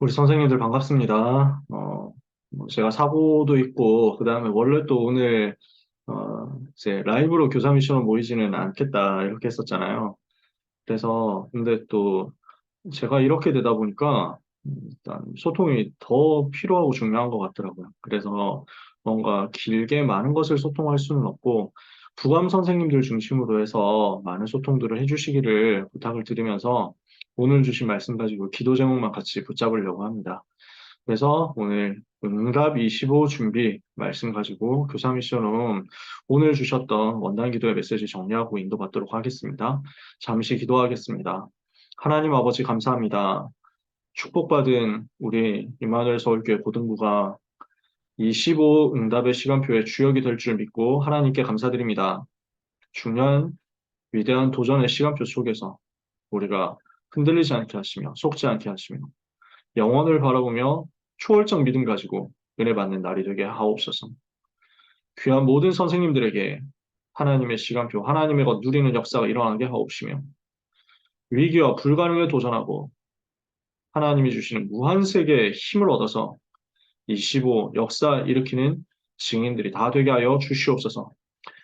우리 선생님들 반갑습니다. 어, 뭐 제가 사고도 있고, 그 다음에 원래 또 오늘, 어, 이제 라이브로 교사 미션으로 모이지는 않겠다, 이렇게 했었잖아요. 그래서, 근데 또 제가 이렇게 되다 보니까, 음, 일단 소통이 더 필요하고 중요한 것 같더라고요. 그래서 뭔가 길게 많은 것을 소통할 수는 없고, 부감 선생님들 중심으로 해서 많은 소통들을 해주시기를 부탁을 드리면서, 오늘 주신 말씀 가지고 기도 제목만 같이 붙잡으려고 합니다. 그래서 오늘 응답 25 준비 말씀 가지고 교사 미션홈 오늘 주셨던 원단 기도의 메시지 정리하고 인도받도록 하겠습니다. 잠시 기도하겠습니다. 하나님 아버지 감사합니다. 축복받은 우리 이마누엘 서울교회 고등부가 25 응답의 시간표의 주역이 될 줄 믿고 하나님께 감사드립니다. 중요한 위대한 도전의 시간표 속에서 우리가 흔들리지 않게 하시며 속지 않게 하시며 영원을 바라보며 초월적 믿음 가지고 은혜 받는 날이 되게 하옵소서. 귀한 모든 선생님들에게 하나님의 시간표, 하나님의 것 누리는 역사가 일어나게 하옵시며 위기와 불가능에 도전하고 하나님이 주시는 무한 세계의 힘을 얻어서 25 역사 일으키는 증인들이 다 되게 하여 주시옵소서.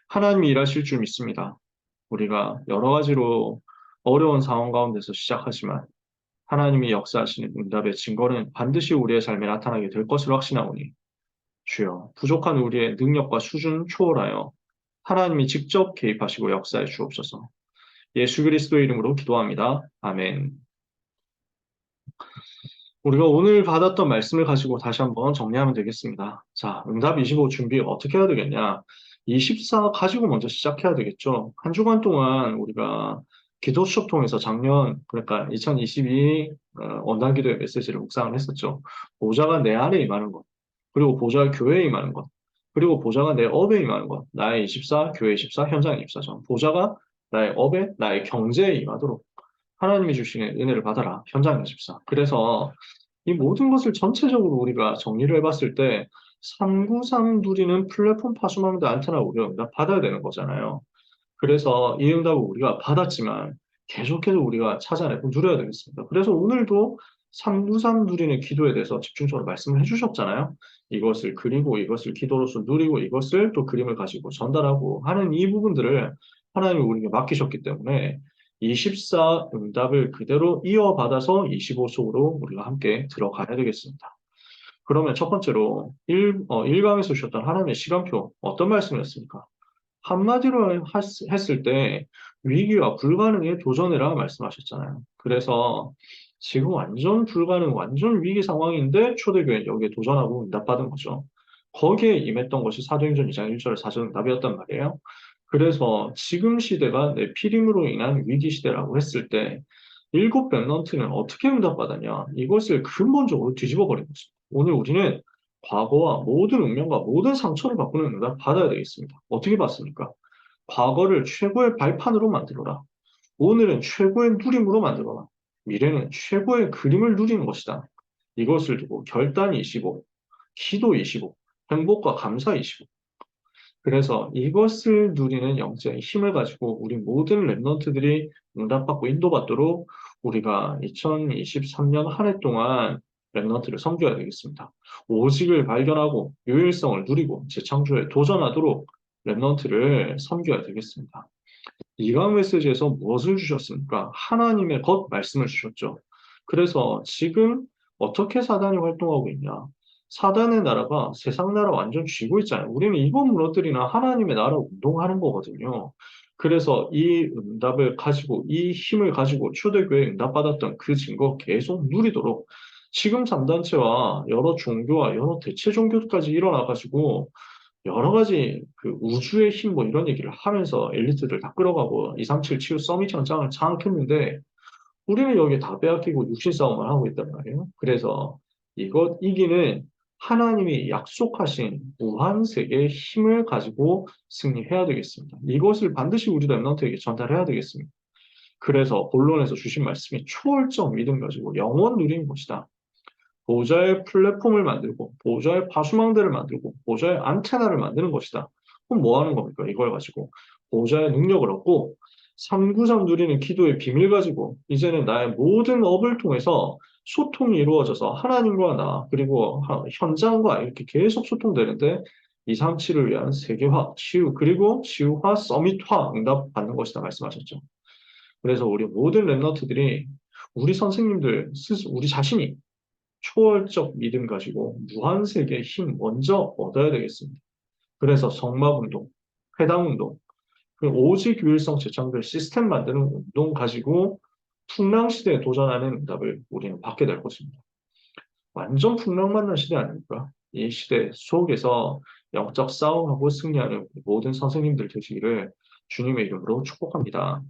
하나님이 일하실 줄 믿습니다. 우리가 여러 가지로 어려운 상황 가운데서 시작하지만 하나님이 역사하시는 응답의 증거는 반드시 우리의 삶에 나타나게 될 것을 확신하오니 주여 부족한 우리의 능력과 수준 초월하여 하나님이 직접 개입하시고 역사해 주옵소서. 예수 그리스도의 이름으로 기도합니다. 아멘. 우리가 오늘 받았던 말씀을 가지고 다시 한번 정리하면 되겠습니다. 자, 응답 25 준비 어떻게 해야 되겠냐? 24 가지고 먼저 시작해야 되겠죠. 한 주간 동안 우리가 기도 수업 통해서 작년 그러니까 2022 어, 원단 기도의 메시지를 묵상을 했었죠. 보좌가 내 안에 임하는 것, 그리고 보좌가 교회에 임하는 것, 그리고 보좌가 내 업에 임하는 것, 나의 24, 교회 24, 현장 24죠. 보좌가 나의 업에, 나의 경제에 임하도록 하나님이 주시는 은혜를 받아라. 현장 24. 그래서 이 모든 것을 전체적으로 우리가 정리를 해봤을 때 393 누리는 플랫폼 파수망대 안테나 우리가 받아야 되는 거잖아요. 그래서 이 응답을 우리가 받았지만 계속해서 우리가 찾아내고 누려야 되겠습니다. 그래서 오늘도 393 누리는 기도에 대해서 집중적으로 말씀을 해주셨잖아요. 이것을 그리고 이것을 기도로서 누리고 이것을 또 그림을 가지고 전달하고 하는 이 부분들을 하나님이 우리에게 맡기셨기 때문에 24 응답을 그대로 이어받아서 25 속으로 우리가 함께 들어가야 되겠습니다. 그러면 첫 번째로 1, 어, 1강에서 주셨던 하나님의 시간표 어떤 말씀이었습니까? 한마디로 했을 때 위기와 불가능에 도전해라 말씀하셨잖아요. 그래서 지금 완전 불가능, 완전 위기 상황인데 초대교회 여기에 도전하고 응답받은 거죠. 거기에 임했던 것이 사도행전 2장 1절 4절 응답이었단 말이에요. 그래서 지금 시대가 내 피림으로 인한 위기 시대라고 했을 때 일곱 벤런트는 어떻게 응답받았냐 이것을 근본적으로 뒤집어 버린 거죠. 오늘 우리는 과거와 모든 운명과 모든 상처를 바꾸는 응답 받아야 되겠습니다. 어떻게 받습니까? 과거를 최고의 발판으로 만들어라. 오늘은 최고의 누림으로 만들어라. 미래는 최고의 그림을 누리는 것이다. 이것을 두고 결단 25, 기도 25, 행복과 감사 25. 그래서 이것을 누리는 영적인 힘을 가지고 우리 모든 랩런트들이 응답받고 인도받도록 우리가 2023년 한 해 동안 랩런트를 섬겨야 되겠습니다. 오직을 발견하고 유일성을 누리고 재창조에 도전하도록 랩런트를 섬겨야 되겠습니다. 이강 메시지에서 무엇을 주셨습니까? 하나님의 것 말씀을 주셨죠. 그래서 지금 어떻게 사단이 활동하고 있냐? 사단의 나라가 세상 나라 완전 쥐고 있잖아요. 우리는 이번 무너뜨리나 하나님의 나라 운동하는 거거든요. 그래서 이 응답을 가지고 이 힘을 가지고 초대교회 응답받았던 그 증거 계속 누리도록 지금 3단체와 여러 종교와 여러 대체 종교까지 일어나가지고 여러 가지 그 우주의 힘 뭐 이런 얘기를 하면서 엘리트들 다 끌어가고 237 치유 서밋 현장을 장악했는데 우리는 여기 다 빼앗기고 육신 싸움을 하고 있단 말이에요. 그래서 이것 이기는 하나님이 약속하신 무한 세계의 힘을 가지고 승리해야 되겠습니다. 이것을 반드시 우리 랩런트에게 전달해야 되겠습니다. 그래서 본론에서 주신 말씀이 초월적 믿음 가지고 영원 누리는 것이다. 보좌의 플랫폼을 만들고 보좌의 파수망대를 만들고 보좌의 안테나를 만드는 것이다. 그럼 뭐 하는 겁니까? 이걸 가지고 보좌의 능력을 얻고 393 누리는 기도의 비밀 가지고 이제는 나의 모든 업을 통해서 소통이 이루어져서 하나님과 나 그리고 하- 현장과 이렇게 계속 소통되는데 237을 위한 세계화, 치유 그리고 치유화, 서밋화 응답 받는 것이다 말씀하셨죠. 그래서 우리 모든 랩너트들이 우리 선생님들 스스 우리 자신이 초월적 믿음 가지고 무한 세계의 힘 먼저 얻어야 되겠습니다. 그래서 성막운동, 회당운동, 그 오직 유일성 재창될 시스템 만드는 운동 가지고 풍랑 시대에 도전하는 응답을 우리는 받게 될 것입니다. 완전 풍랑 만난 시대 아닙니까? 이 시대 속에서 영적 싸움하고 승리하는 모든 선생님들 되시기를 주님의 이름으로 축복합니다.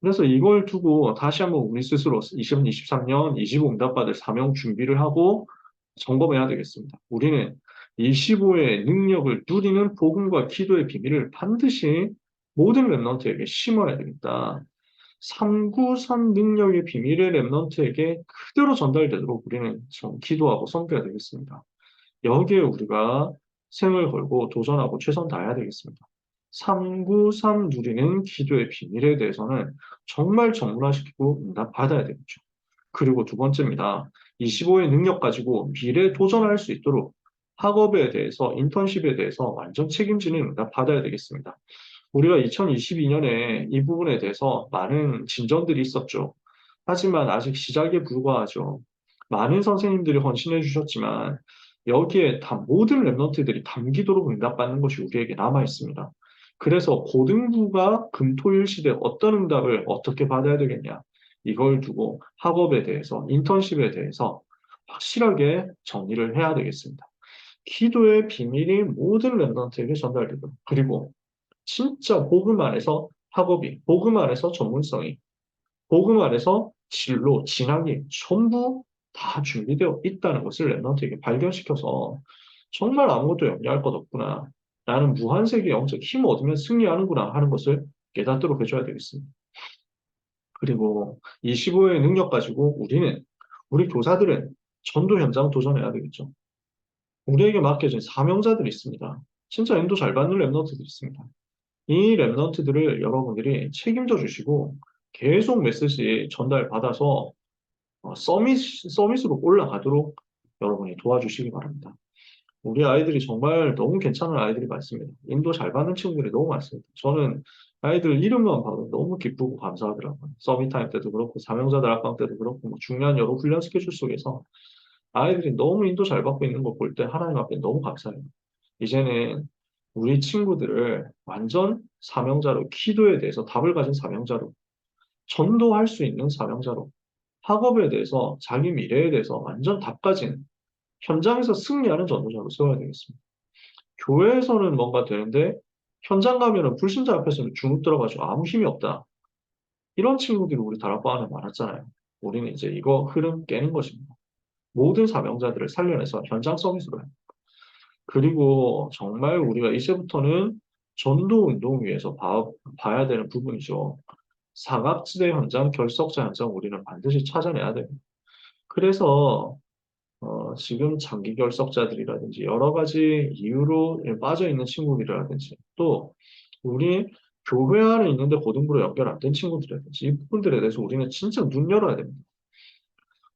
그래서 이걸 두고 다시 한번 우리 스스로 2023년 25 응답받을 사명 준비를 하고 점검해야 되겠습니다. 우리는 25의 능력을 누리는 복음과 기도의 비밀을 반드시 모든 랩런트에게 심어야 되겠다. 393 능력의 비밀의 랩런트에게 그대로 전달되도록 우리는 좀 기도하고 섬겨야 되겠습니다. 여기에 우리가 생을 걸고 도전하고 최선 다해야 되겠습니다. 393 누리는 기도의 비밀에 대해서는 정말 정문화시키고 응답받아야 되겠죠. 그리고 두 번째입니다. 25의 능력 가지고 미래에 도전할 수 있도록 학업에 대해서, 인턴십에 대해서 완전 책임지는 응답 받아야 되겠습니다. 우리가 2022년에 이 부분에 대해서 많은 진전들이 있었죠. 하지만 아직 시작에 불과하죠. 많은 선생님들이 헌신해 주셨지만 여기에 다 모든 랩런트들이 담기도록 응답받는 것이 우리에게 남아 있습니다. 그래서 고등부가 금토일 시대 어떤 응답을 어떻게 받아야 되겠냐. 이걸 두고 학업에 대해서, 인턴십에 대해서 확실하게 정리를 해야 되겠습니다. 기도의 비밀이 모든 랩런트에게 전달되도록 그리고 진짜 복음 안에서 학업이, 복음 안에서 전문성이, 복음 안에서 진로, 진학이 전부 다 준비되어 있다는 것을 랩런트에게 발견시켜서 정말 아무것도 염려할 것 없구나. 나는 무한세계 영적 힘 얻으면 승리하는구나 하는 것을 깨닫도록 해줘야 되겠습니다. 그리고 25의 능력 가지고 우리는, 우리 교사들은 전도 현장 도전해야 되겠죠. 우리에게 맡겨진 사명자들이 있습니다. 진짜 인도 잘 받는 랩런트들이 있습니다. 이 랩런트들을 여러분들이 책임져 주시고 계속 메시지 전달 받아서 어, 서밋, 서밋으로 올라가도록 여러분이 도와주시기 바랍니다. 우리 아이들이 정말 너무 괜찮은 아이들이 많습니다. 인도 잘 받는 친구들이 너무 많습니다. 저는 아이들 이름만 봐도 너무 기쁘고 감사하더라고요. 서밋타임 때도 그렇고, 사명자들 학강 때도 그렇고, 뭐 중요한 여러 훈련 스케줄 속에서 아이들이 너무 인도 잘 받고 있는 거 볼 때 하나님 앞에 너무 감사해요. 이제는 우리 친구들을 완전 사명자로, 기도에 대해서 답을 가진 사명자로, 전도할 수 있는 사명자로, 학업에 대해서, 자기 미래에 대해서 완전 답 가진 현장에서 승리하는 전도자로 세워야 되겠습니다. 교회에서는 뭔가 되는데 현장 가면은 불신자 앞에서는 주눅 들어가지고 아무 힘이 없다. 이런 친구들이 우리 다락방 안에 많았잖아요. 우리는 이제 이거 흐름 깨는 것입니다. 모든 사명자들을 살려내서 현장 서비스로 해요. 그리고 정말 우리가 이제부터는 전도 운동 위에서 봐, 봐야 되는 부분이죠. 사각지대 현장, 결석자 현장 우리는 반드시 찾아내야 됩니다. 그래서 어, 지금 장기 결석자들이라든지 여러 가지 이유로 빠져 있는 친구들이라든지 또 우리 교회 안에 있는데 고등부로 연결 안 된 친구들이라든지 이 부분들에 대해서 우리는 진짜 눈 열어야 됩니다.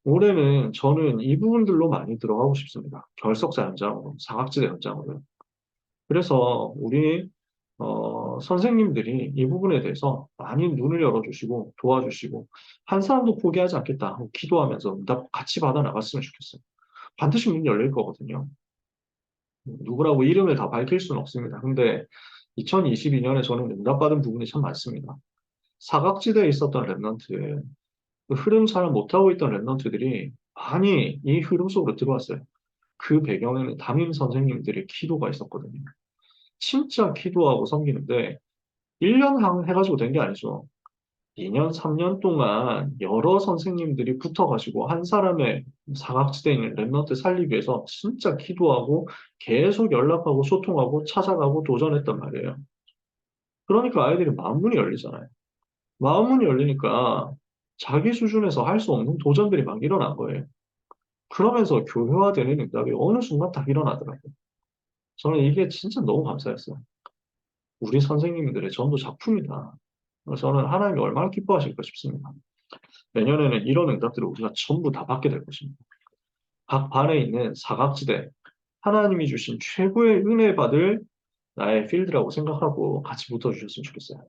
올해는 저는 이 부분들로 많이 들어가고 싶습니다. 결석자 현장으로, 사각지대 현장으로. 그래서 우리 어, 선생님들이 이 부분에 대해서 많이 눈을 열어주시고 도와주시고 한 사람도 포기하지 않겠다 하고 기도하면서 응답 같이 받아 나갔으면 좋겠어요. 반드시 문 열릴 거거든요. 누구라고 이름을 다 밝힐 수는 없습니다. 근데 2022년에 저는 응답받은 부분이 참 많습니다. 사각지대에 있었던 랩런트, 그 흐름 잘 못하고 있던 랩런트들이 많이 이 흐름 속으로 들어왔어요. 그 배경에는 담임 선생님들의 기도가 있었거든요. 진짜 기도하고 섬기는데 1년 해가지고 된 게 아니죠. 2년, 3년 동안 여러 선생님들이 붙어가지고 한 사람의 사각지대에 있는 랩런트 살리기 위해서 진짜 기도하고 계속 연락하고 소통하고 찾아가고 도전했단 말이에요. 그러니까 아이들이 마음문이 열리잖아요. 마음문이 열리니까 자기 수준에서 할 수 없는 도전들이 막 일어난 거예요. 그러면서 교회화되는 응답이 어느 순간 딱 일어나더라고요. 저는 이게 진짜 너무 감사했어요. 우리 선생님들의 전도 작품이다. 저는 하나님이 얼마나 기뻐하실까 싶습니다. 내년에는 이런 응답들을 우리가 전부 다 받게 될 것입니다. 각 반에 있는 사각지대, 하나님이 주신 최고의 은혜 받을 나의 필드라고 생각하고 같이 붙어주셨으면 좋겠어요.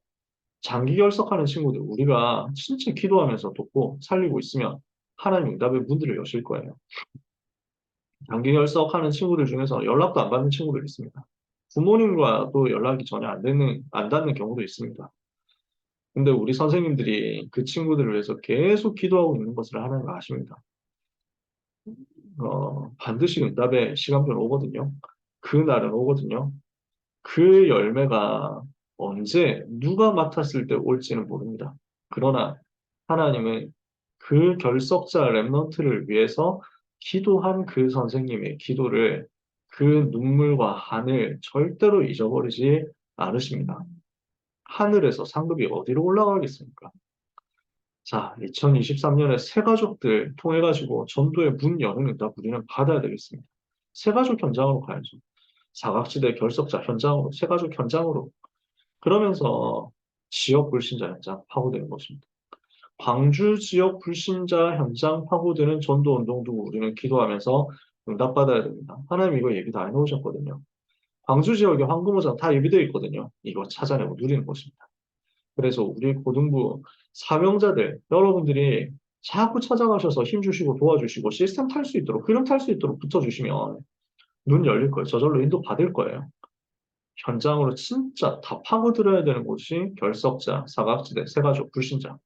장기 결석하는 친구들, 우리가 진짜 기도하면서 돕고 살리고 있으면 하나님 응답의 문들을 여실 거예요. 장기 결석하는 친구들 중에서 연락도 안 받는 친구들 있습니다. 부모님과도 연락이 전혀 안 되는, 안 닿는 경우도 있습니다. 근데 우리 선생님들이 그 친구들을 위해서 계속 기도하고 있는 것을 하나님 아십니다. 어, 반드시 응답의 시간표는 오거든요. 그 날은 오거든요. 그 열매가 언제 누가 맡았을 때 올지는 모릅니다. 그러나 하나님은 그 결석자 랩넌트를 위해서 기도한 그 선생님의 기도를 그 눈물과 한을 절대로 잊어버리지 않으십니다. 하늘에서 상급이 어디로 올라가겠습니까? 자, 2023년에 새 가족들 통해 가지고 전도의 문 여는 응답 우리는 받아야 되겠습니다. 새 가족 현장으로 가야죠. 사각지대 결석자 현장으로, 새 가족 현장으로. 그러면서 지역 불신자 현장 파고되는 것입니다. 광주 지역 불신자 현장 파고드는 전도 운동도 우리는 기도하면서 응답받아야 됩니다. 하나님 이거 예비 다 해놓으셨거든요. 광주 지역에 황금호장 다 예비되어 있거든요. 이거 찾아내고 누리는 것입니다. 그래서 우리 고등부 사명자들, 여러분들이 자꾸 찾아가셔서 힘주시고 도와주시고 시스템 탈 수 있도록, 흐름 탈 수 있도록 붙어주시면 눈 열릴 거예요. 저절로 인도 받을 거예요. 현장으로 진짜 다 파고들어야 되는 곳이 결석자, 사각지대, 세가족, 불신자.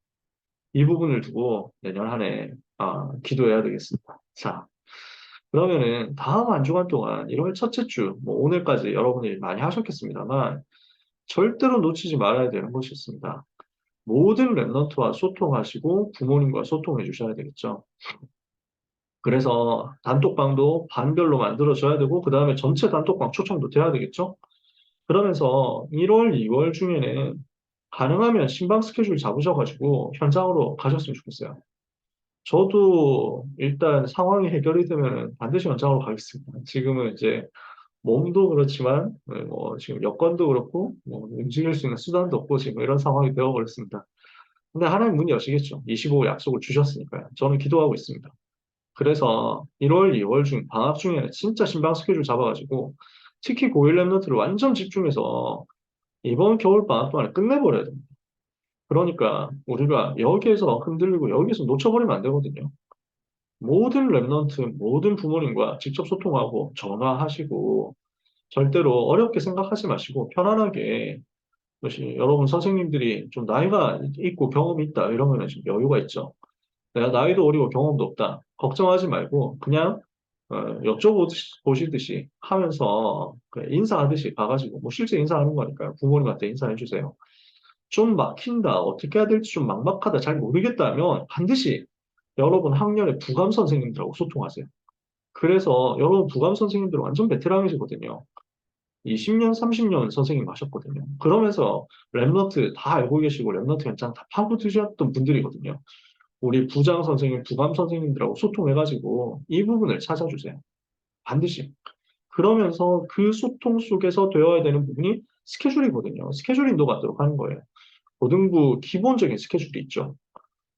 이 부분을 두고 내년 한 해 아, 기도해야 되겠습니다. 자, 그러면은 다음 한 주간 동안 1월 첫째 주, 뭐 오늘까지 여러분이 많이 하셨겠습니다만 절대로 놓치지 말아야 되는 것이 있습니다. 모든 랩런트와 소통하시고 부모님과 소통해 주셔야 되겠죠. 그래서 단톡방도 반별로 만들어줘야 되고 그 다음에 전체 단톡방 초청도 돼야 되겠죠. 그러면서 1월, 2월 중에는 가능하면 신방 스케줄 잡으셔가지고 현장으로 가셨으면 좋겠어요. 저도 일단 상황이 해결이 되면 반드시 현장으로 가겠습니다. 지금은 이제 몸도 그렇지만 뭐 지금 여건도 그렇고 뭐 움직일 수 있는 수단도 없고 지금 이런 상황이 되어버렸습니다. 근데 하나님 문이 여시겠죠. 25 약속을 주셨으니까요. 저는 기도하고 있습니다. 그래서 1월, 2월 중 방학 중에 진짜 신방 스케줄 잡아가지고 특히 고1 랩너트를 완전 집중해서 이번 겨울 방학 동안에 끝내버려야 됩니다. 그러니까 우리가 여기에서 흔들리고 여기에서 놓쳐버리면 안 되거든요. 모든 랩넌트, 모든 부모님과 직접 소통하고 전화하시고 절대로 어렵게 생각하지 마시고 편안하게 여러분 선생님들이 좀 나이가 있고 경험이 있다 이러면 좀 여유가 있죠. 내가 나이도 어리고 경험도 없다. 걱정하지 말고 그냥 어, 여쭤보시듯이 하면서 인사하듯이 가가지고 뭐 실제 인사하는 거니까요. 부모님한테 인사해 주세요. 좀 막힌다, 어떻게 해야 될지 좀 막막하다, 잘 모르겠다면 반드시 여러분 학년의 부감 선생님들하고 소통하세요. 그래서 여러분 부감 선생님들 완전 베테랑이시거든요. 20년, 30년 선생님 하셨거든요. 그러면서 랩너트 다 알고 계시고 랩너트 현장 다 파고드셨던 분들이거든요. 우리 부장 선생님, 부감 선생님들하고 소통해가지고 이 부분을 찾아주세요. 반드시. 그러면서 그 소통 속에서 되어야 되는 부분이 스케줄이거든요. 스케줄 인도받도록 하는 거예요. 고등부 기본적인 스케줄이 있죠.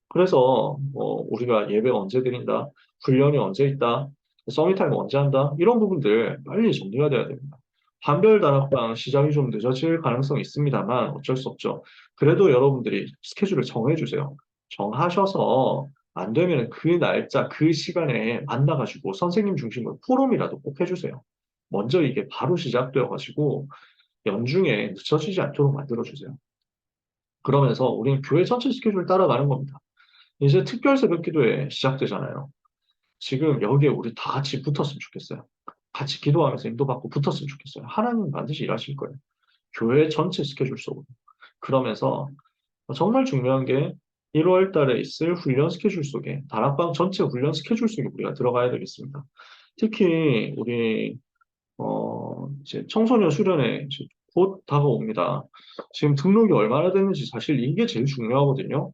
그래서 뭐 우리가 예배 언제 드린다, 훈련이 언제 있다, 서밋타임 언제 한다 이런 부분들 빨리 정리가 돼야 됩니다. 반별 다락방 시작이 좀 늦어질 가능성이 있습니다만 어쩔 수 없죠. 그래도 여러분들이 스케줄을 정해주세요. 정하셔서 안 되면 그 날짜, 그 시간에 만나가지고 선생님 중심으로 포럼이라도 꼭 해주세요. 먼저 이게 바로 시작되어가지고 연중에 늦춰지지 않도록 만들어주세요. 그러면서 우리는 교회 전체 스케줄을 따라가는 겁니다. 이제 특별 새벽 기도회 시작되잖아요. 지금 여기에 우리 다 같이 붙었으면 좋겠어요. 같이 기도하면서 인도받고 붙었으면 좋겠어요. 하나님 반드시 일하실 거예요. 교회 전체 스케줄 속으로. 그러면서 정말 중요한 게 1월 달에 있을 훈련 스케줄 속에 다락방 전체 훈련 스케줄 속에 우리가 들어가야 되겠습니다. 특히 우리 어 이제 청소년 수련회 곧 다가옵니다. 지금 등록이 얼마나 됐는지 사실 이게 제일 중요하거든요.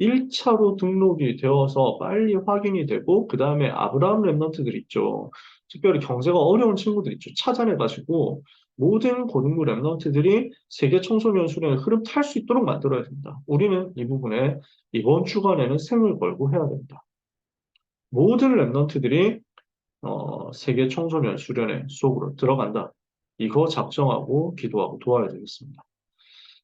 1차로 등록이 되어서 빨리 확인이 되고 그 다음에 아브라함 랩런트들 있죠. 특별히 경제가 어려운 친구들 있죠. 찾아내가지고 모든 고등부 랩런트들이 세계 청소년 수련의 흐름 탈 수 있도록 만들어야 된다. 우리는 이 부분에 이번 주간에는 생을 걸고 해야 된다. 모든 랩런트들이 어, 세계 청소년 수련회 속으로 들어간다. 이거 작정하고 기도하고 도와야 되겠습니다.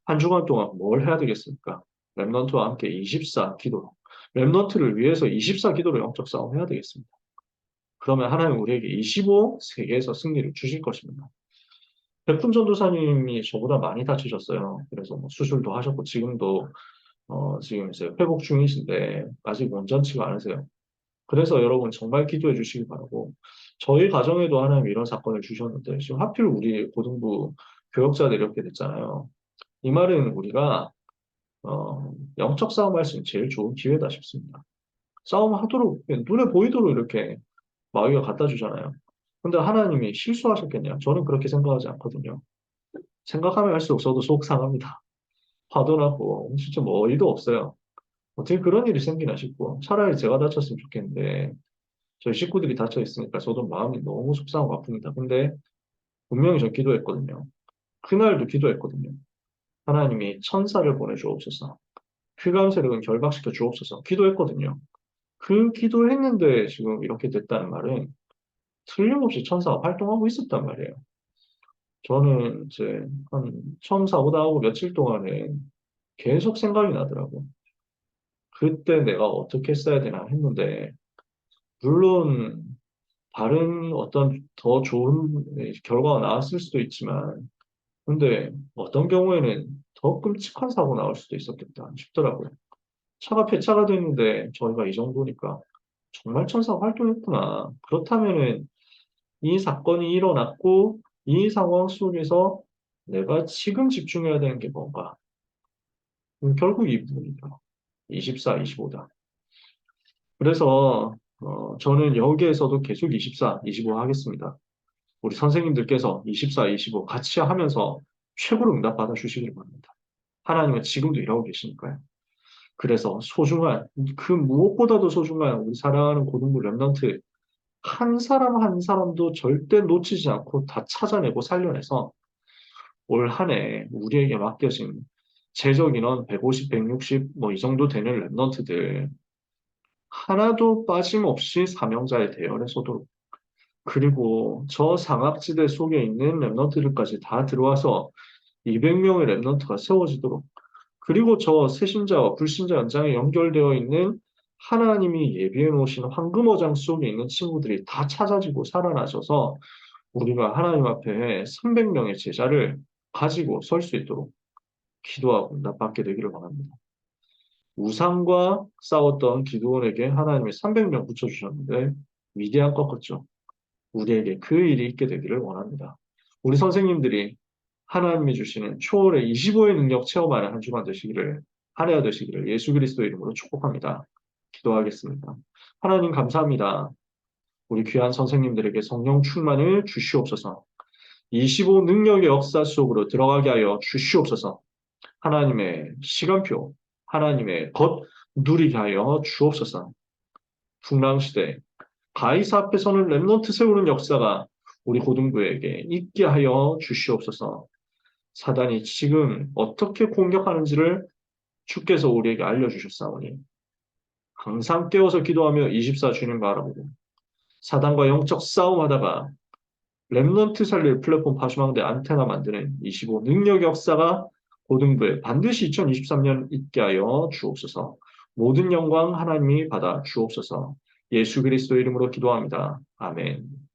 한 주간 동안 뭘 해야 되겠습니까? 랩런트와 함께 24 기도. 랩런트를 위해서 24 기도로 영적 싸움 해야 되겠습니다. 그러면 하나님 우리에게 25 세계에서 승리를 주실 것입니다. 백분 전도사님이 저보다 많이 다치셨어요. 그래서 뭐 수술도 하셨고 지금도 어, 지금 이제 회복 중이신데 아직 원전치가 않으세요. 그래서 여러분 정말 기도해 주시기 바라고 저희 가정에도 하나님 이런 사건을 주셨는데 지금 하필 우리 고등부 교역자들이 이렇게 됐잖아요. 이 말은 우리가 어, 영적 싸움할 수 있는 제일 좋은 기회다 싶습니다. 싸움하도록 눈에 보이도록 이렇게 마귀가 갖다 주잖아요. 근데 하나님이 실수하셨겠냐? 저는 그렇게 생각하지 않거든요. 생각하면 할수록 저도 속 상합니다. 화도 나고 진짜 뭐 어이도 없어요. 어떻게 그런 일이 생기나 싶고 차라리 제가 다쳤으면 좋겠는데 저희 식구들이 다쳐 있으니까 저도 마음이 너무 속상하고 아픕니다. 근데 분명히 저 기도했거든요. 그날도 기도했거든요. 하나님이 천사를 보내주옵소서. 휘감 세력은 결박시켜 주옵소서. 기도했거든요. 그 기도했는데 지금 이렇게 됐다는 말은 틀림없이 천사가 활동하고 있었단 말이에요. 저는 이제 한 처음 사고 나고 며칠 동안에 계속 생각이 나더라고. 그때 내가 어떻게 했어야 되나 했는데 물론 다른 어떤 더 좋은 결과가 나왔을 수도 있지만 근데 어떤 경우에는 더 끔찍한 사고 나올 수도 있었겠다 싶더라고요. 차가 폐차가 됐는데 저희가 이 정도니까 정말 천사가 활동했구나. 그렇다면은 이 사건이 일어났고 이 상황 속에서 내가 지금 집중해야 되는 게 뭔가? 음, 결국 이 부분이다. 24, 25다. 그래서 어, 저는 여기에서도 계속 24, 25 하겠습니다. 우리 선생님들께서 24, 25 같이 하면서 최고로 응답 받아 주시길 바랍니다. 하나님은 지금도 일하고 계시니까요. 그래서 소중한, 그 무엇보다도 소중한 우리 사랑하는 고등부 랩런트 한 사람 한 사람도 절대 놓치지 않고 다 찾아내고 살려내서 올 한 해 우리에게 맡겨진 재적 인원 150, 160 뭐 이 정도 되는 랩런트들 하나도 빠짐없이 사명자의 대열에 서도록 그리고 저 상악지대 속에 있는 랩런트들까지 다 들어와서 200명의 랩런트가 세워지도록 그리고 저 새신자와 불신자 연장에 연결되어 있는 하나님이 예비해 놓으신 황금어장 속에 있는 친구들이 다 찾아지고 살아나셔서 우리가 하나님 앞에 300명의 제자를 가지고 설 수 있도록 기도하고 응답받게 되기를 바랍니다. 우상과 싸웠던 기도원에게 하나님이 300명 붙여주셨는데 위대한 꺾었죠. 우리에게 그 일이 있게 되기를 원합니다. 우리 선생님들이 하나님이 주시는 초월의 25의 능력 체험하는 한 주간 되시기를 한 해가 되시기를 예수 그리스도 이름으로 축복합니다. 기도하겠습니다. 하나님 감사합니다. 우리 귀한 선생님들에게 성령 충만을 주시옵소서. 25 능력의 역사 속으로 들어가게 하여 주시옵소서. 하나님의 시간표, 하나님의 것 누리게 하여 주옵소서. 풍랑시대 가이사 앞에서는 랩런트 세우는 역사가 우리 고등부에게 있게 하여 주시옵소서. 사단이 지금 어떻게 공격하는지를 주께서 우리에게 알려주셨사오니 항상 깨워서 기도하며 24 주님 바라보고 사단과 영적 싸움하다가 랩런트 살릴 플랫폼 파수망대 안테나 만드는 25 능력 역사가 고등부에 반드시 2023년 있게 하여 주옵소서. 모든 영광 하나님이 받아 주옵소서. 예수 그리스도 이름으로 기도합니다. 아멘.